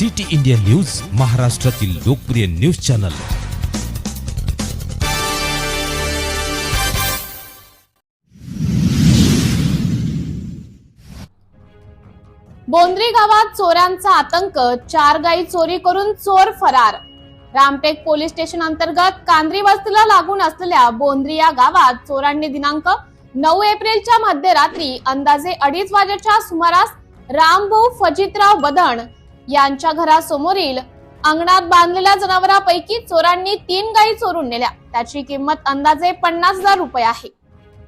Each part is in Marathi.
सिटी इंडिया न्यूज महाराष्ट्रातील लोकप्रिय न्यूज चॅनल. बोंद्री गावात चोरांचा आतंक चार गाई चोरी करून चोर फरार. रामटेक पोलीस स्टेशन अंतर्गत कांद्री वस्तीला लागून असलेल्या बोंद्री या गावात चोरांनी दिनांक नऊ एप्रिलच्या मध्यरात्री अंदाजे अडीच वाजेच्या सुमारास रामभाऊ फजितराव बदण यांच्या घरासमोरील अंगणात बांधलेल्या जनावरांपैकी चोरांनी तीन गायी चोरून नेल्या. त्याची किंमत अंदाजे पन्नास हजार रुपये आहे.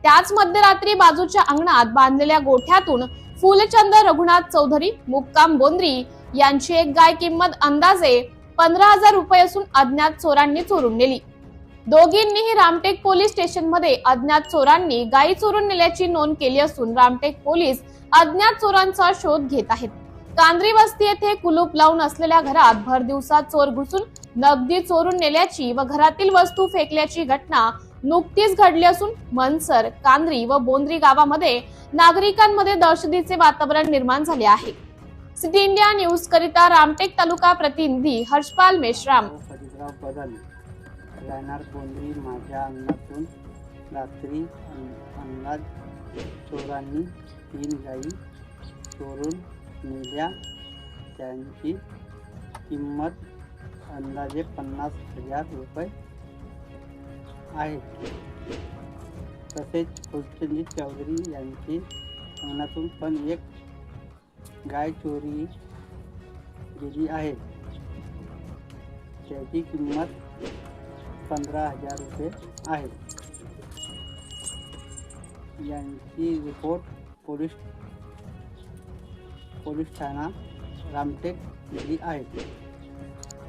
त्याच मध्यरात्री बाजूच्या अंगणात बांधलेल्या गोठ्यातून फुलचंद रघुनाथ चौधरी मुक्काम बोंद्री यांची एक गाय किंमत अंदाजे पंधरा हजार रुपये असून अज्ञात चोरांनी चोरून नेली. दोघींनीही रामटेक पोलीस स्टेशनमध्ये अज्ञात चोरांनी गायी चोरून नेल्याची नोंद केली असून रामटेक पोलीस अज्ञात चोरांचा शोध घेत आहेत. कांद्री वस्ती येथे कुलूप लावून असलेल्या घरात भर दिवसात चोर घुसून नगदी चोरून नेल्याची व घरातील वस्तू फेकल्याची घटना नुकतीच घडली असून मनसर कांद्री व बोंद्री गावामध्ये नागरिकांमध्ये दहशतीचे वातावरण निर्माण झाले आहे. सिटी इंडिया न्यूज करिता रामटेक तालुका प्रतिनिधी हर्षपाल मेश्राम. राहणार बोंद्री माझ्या अंगणातून रात्री अंगणात चोरांनी तीन गाई चोरून नेल्या त्यांची किंमत अंदाजे पन्नास हज़ार रुपये आहे. तसेच फुलचंदी चौधरी यांची अंगणातून एक गाय चोरी गेली आहे. त्याची किंमत पंधरा हज़ार रुपये आहे. यांची रिपोर्ट पोलीस पोलीस ठाणा रामटेक दिली आहे